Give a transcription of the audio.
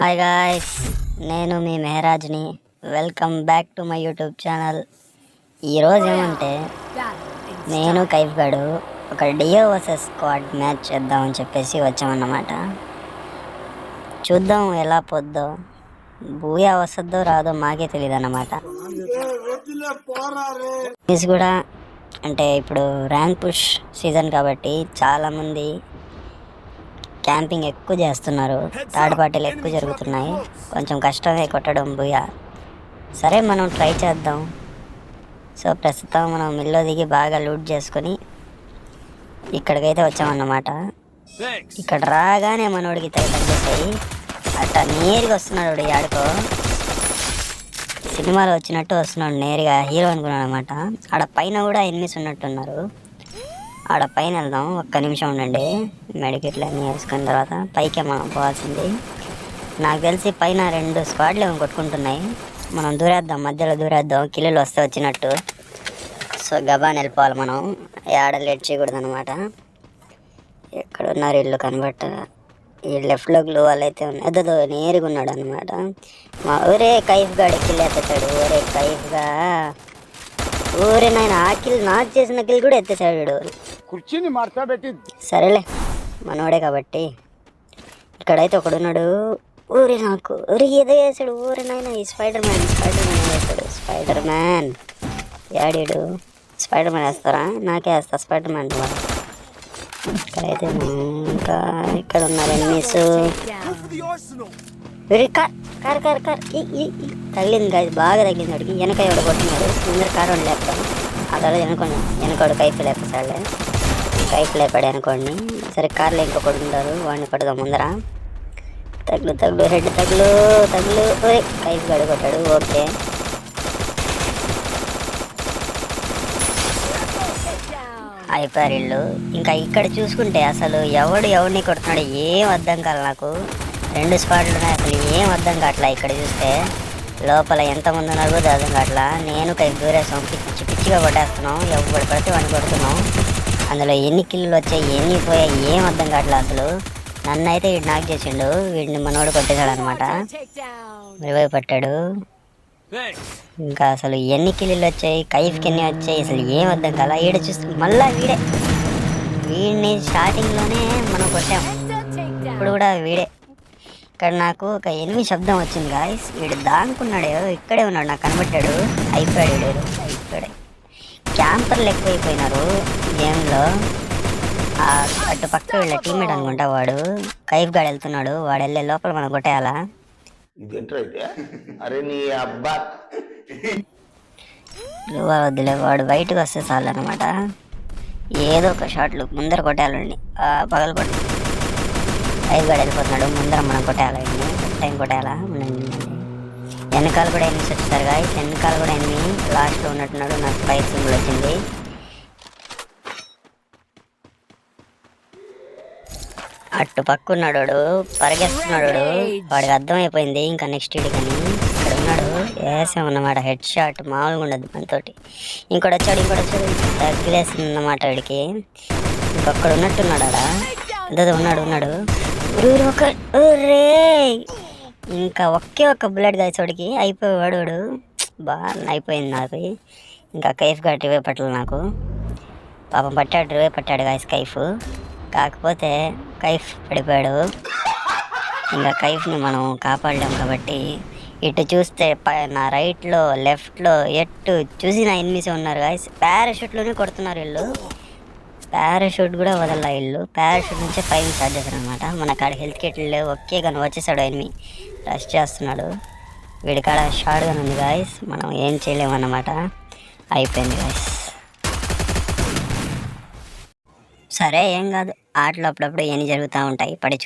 Hi guys నేను మీ మెహరాజ్ని. Welcome back to my YouTube channel ఈరోజు ఏమంటే నేను కైఫ్ గడు ఒక డియో వర్సెస్ స్క్వాడ్ మ్యాచ్ చేద్దామని చెప్పేసి వచ్చామన్నమాట. చూద్దాం ఎలా పొద్దో. బూయా వస్తుందో రాదో మాకే తెలియదు అన్నమాట కూడా అంటే ఇప్పుడు ర్యాంక్ పుష్ సీజన్ కాబట్టి చాలామంది క్యాంపింగ్ ఎక్కువ చేస్తున్నారు. థర్డ్ పార్టీలు ఎక్కువ జరుగుతున్నాయి. కొంచెం కష్టమే కొట్టడం బుయా సరే మనం ట్రై చేద్దాం. సో ప్రస్తుతం మనం మిల్లో దిగి బాగా లూట్ చేసుకొని ఇక్కడికైతే వచ్చామన్నమాట. ఇక్కడ రాగానే మనోడికి తెగ తగ్గేసాయి అట్లా నేరుగా వస్తున్నాడు ఆడుకో. సినిమాలో వచ్చినట్టు వస్తున్నాడు నేరుగా హీరో అనుకున్నాడు అనమాట ఆడ పైన కూడా ఎనిమిస్ ఉన్నట్టున్నారు. ఆడ పైన వెళ్దాం. ఒక్క నిమిషం ఉండండి. మెడికెట్లు అన్నీ వేసుకున్న తర్వాత పైకే మనం పోవాల్సింది. నాకు తెలిసి పైన రెండు స్క్వాడ్లు ఏమో కొట్టుకుంటున్నాయి. మనం దూరేద్దాం మధ్యలో దూరేద్దాం. కిల్లులు వస్తే వచ్చినట్టు. సో గబాన్ వెళ్ళిపోవాలి మనం. ఆడ లేట్ చేయకూడదు అనమాట ఎక్కడ ఉన్నారు ఇల్లు కనబట్ట ఈ లెఫ్ట్లో గ్లో వాళ్ళు అయితే ఉన్నాయి. అదో నేరుగా ఉన్నాడు అనమాట మా ఊరే కైఫ్గా గాడి కిల్ ఎత్తాడు ఊరే కైఫ్గా ఊరే నాయన ఆ కిల్ నాకు చేసిన కిల్ కూడా ఎత్తేసాడు. వీడు. కుర్చీని మార్చబెట్టి సరేలే మనోడే కాబట్టి. ఇక్కడైతే ఒకడున్నాడు. ఊరి నాకు ఊరి ఏదో వేసాడు ఊరి నాయన ఈ స్పైడర్ మ్యాన్ స్పైడర్ మ్యాన్ వేసాడు స్పైడర్ మ్యాన్ యాడీడు స్పైడర్ మ్యాన్ వేస్తారా? నాకే వేస్తా స్పైడర్ మ్యాన్ ఇక్కడైతే ఇంకా ఇక్కడ ఉన్నారు ఎన్నీస్ కార్ కార్ కార్ కార్. ఈ, తగిలింది కాదు బాగా తగిలింది వాడికి. వెనక ఎవడ కొట్టున్నాడు ముందర కారు లేకపోతే లేపుతాను ఆ తర్వాత వెనకోండి వెనకోడు కైపు సైకిల్ అయిపోయాడు అనుకోండి. సరే కార్లో ఇంకొకటి కొడుకుంటారు వాడిని కొడదాం ముందర. తగులు తగులు హెడ్ తగులు తగులు. ఓయ్ గడి కొట్టాడు ఓకే. అయిపోయారు ఇల్లు. ఇంకా ఇక్కడ చూసుకుంటే అసలు ఎవడు ఎవరిని కొడుతున్నాడు ఏం అర్థం కాదు నాకు. రెండు స్పాట్లు ఉన్నాయి అసలు ఏం అర్థం కావట్లా ఇక్కడ చూస్తే. లోపల ఎంతమంది ఉన్నారు కూడా అర్థం కావట్లా. నేను కై దూరేసాం పిచ్చి పిచ్చిగా కొట్టేస్తున్నాం ఎవరు పడితే వాడిని కొడుతున్నాం. అందులో ఎన్ని కిల్లులు వచ్చాయి ఎన్ని పోయాయి ఏం అర్థం కావట్లేదు అసలు. నన్ను అయితే వీడు నాకు చేసిండు వీడిని మనోడు కొట్టేశాడు అనమాట రివైవ్ పట్టాడు. ఇంకా అసలు ఎన్ని కిల్లులు వచ్చాయి కైఫ్కి ఎన్ని వచ్చాయి అసలు ఏం అర్థం కాల. వీడ చూస్తే మళ్ళా వీడే. వీడిని స్టార్టింగ్లోనే మనం కొట్టాం. ఇప్పుడు కూడా వీడే. ఇక్కడ నాకు ఒక ఎనిమిది శబ్దం వచ్చింది గాయస్ వీడు దానుకున్నాడు ఇక్కడే ఉన్నాడు నాకు కనబట్టాడు అయిపోయాడు వీడు. క్యాంపర్లు ఎక్కువైపోయినారు గేమ్లో అటు పక్క వీళ్ళ టీమ్మేట్ అనుకుంటా వాడు. కైఫ్ గాడు వెళ్తున్నాడు. వాడు వెళ్ళే లోపల మనం కొట్టేయాలా? అరే నీ అబ్బా. వద్దులే వాడు బయటకు వస్తే చాలు అనమాట ఏదో ఒక షాట్లు ముందర కొట్టాలండి పగలు కొట్టి. ఐదు గడ వెళ్ళిపోతున్నాడు. ముందర మనం కొట్టేయాలండి టైం కొట్టేయాలా. వెనకాల కూడా ఎనిమిది వచ్చేసారు గాయస్ వెనకాల కూడా ఎనిమిది లాస్ట్లో ఉన్నట్టున్నాడు. నాకు ఫైర్ సింబల్ వచ్చింది. అటు పక్క ఉన్నాడు వాడు, పరిగెస్తున్నాడు వాడు. వాడికి అర్థమైపోయింది. ఇంకా నెక్స్ట్ ఇడి కానీ ఇక్కడ ఉన్నాడు. వేసాం అన్నమాట హెడ్ షాట్ మామూలుగా ఉండదు మనతోటి. ఇంకోటి వచ్చాడు ఇంకోటి వచ్చాడు. తగ్గిలేసింది అన్నమాట వీడికి ఇంకొకడు ఉన్నట్టున్నాడు ఆడ. ఉన్నాడు ఉన్నాడు. ఊరే ఇంకా ఒకే ఒక్క బుల్లెట్ కాయచోడికి అయిపోయాడు వాడు. బాగా అయిపోయింది నాకు. ఇంకా కైఫ్గా రివే పట్టలేదు నాకు. పాపం పట్టాడు రివే పట్టాడు గాయస్ కైఫ్. కాకపోతే కైఫ్ పడిపోయాడు. ఇంకా కైఫ్ని మనం కాపాడలేం కాబట్టి ఇటు చూస్తే ప- నా రైట్లో లెఫ్ట్లో ఎటు చూసి నా ఎనిమిస్ ఉన్నారు గాయస్. పారాషూట్లోనే కొడుతున్నారు వీళ్ళు. పారాషూట్ కూడా వదల వీళ్ళు. పారాషూట్ నుంచే ఫైన్ స్టార్ట్ చేశారు అనమాట మన కాడ హెల్త్ కిట్లు లేవు. ఒకే కానీ వచ్చేసాడు ఎనిమి రష్ చేస్తున్నాడు. వీడికాడ షార్ట్ గన్ ఉంది గాయస్ మనం ఏం చేయలేమన్నమాట అయిపోయింది గాయస్ సరే ఏం కాదు. ఆటలు అప్పుడప్పుడు ఏం జరుగుతూ ఉంటాయి? పడి